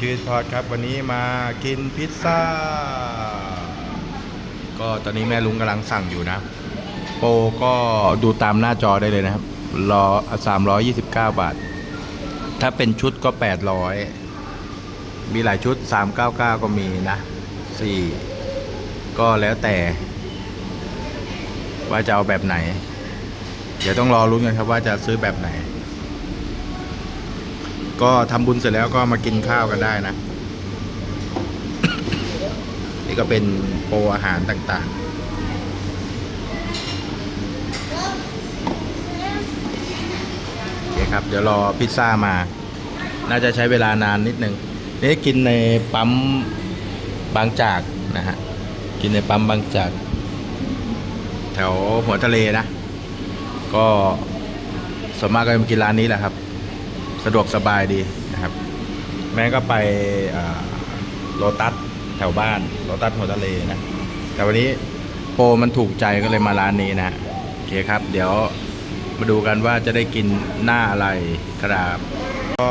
ชื่อพอดครับวันนี้มากินพิซซ่า ก็ตอนนี้แม่ลุงกำลังสั่งอยู่นะ โปรก็ดูตามหน้าจอได้เลยนะครับรอ329บาท ถ้าเป็นชุดก็800มีหลายชุด399ก็มีนะ4ก็แล้วแต่ ว่าจะเอาแบบไหน เดี๋ยวต้องรอรุ้นกันครับว่าจะซื้อแบบไหน ก็ทำบุญเสร็จแล้วก็มากินข้าวกันได้นะ นี่ก็เป็นโปรอาหารต่างๆโอเคครับ เดี๋ยวรอพิซซ่ามา น่าจะใช้เวลานานนิดนึงนี่กินในปั๊มบางจากนะฮะ กินในปั๊มบางจาก แถวหัวทะเลนะ ก็ส่วนมากก็จะมากินร้านนี้แหละครับ สะดวกสบายดีนะครับ แม่ก็ไปโลตัสแถวบ้านโลตัสหัวทะเลนะ แต่วันนี้โปรมันถูกใจก็เลยมาร้านนี้นะโอเคครับ เดี๋ยวมาดูกันว่าจะได้กินหน้าอะไรครับก็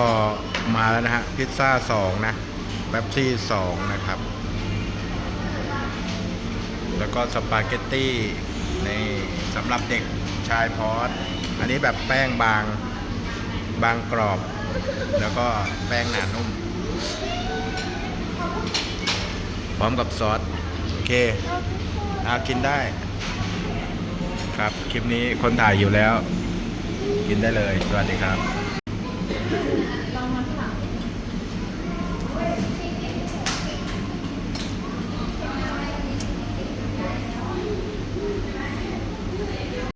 มาแล้วนะฮะพิซซ่าสองนะแป๊บซี่สองนะครับ แล้วก็สปาเกตตี้นี่สำหรับเด็กชายพอสอันนี้แบบแป้งบาง บางกรอบ แล้วก็แป้งหนานุ่ม พร้อมกับซอส โอเคเอากินได้ ครับ คลิปนี้คนถ่ายอยู่แล้ว กินได้เลย สวัสดีครับ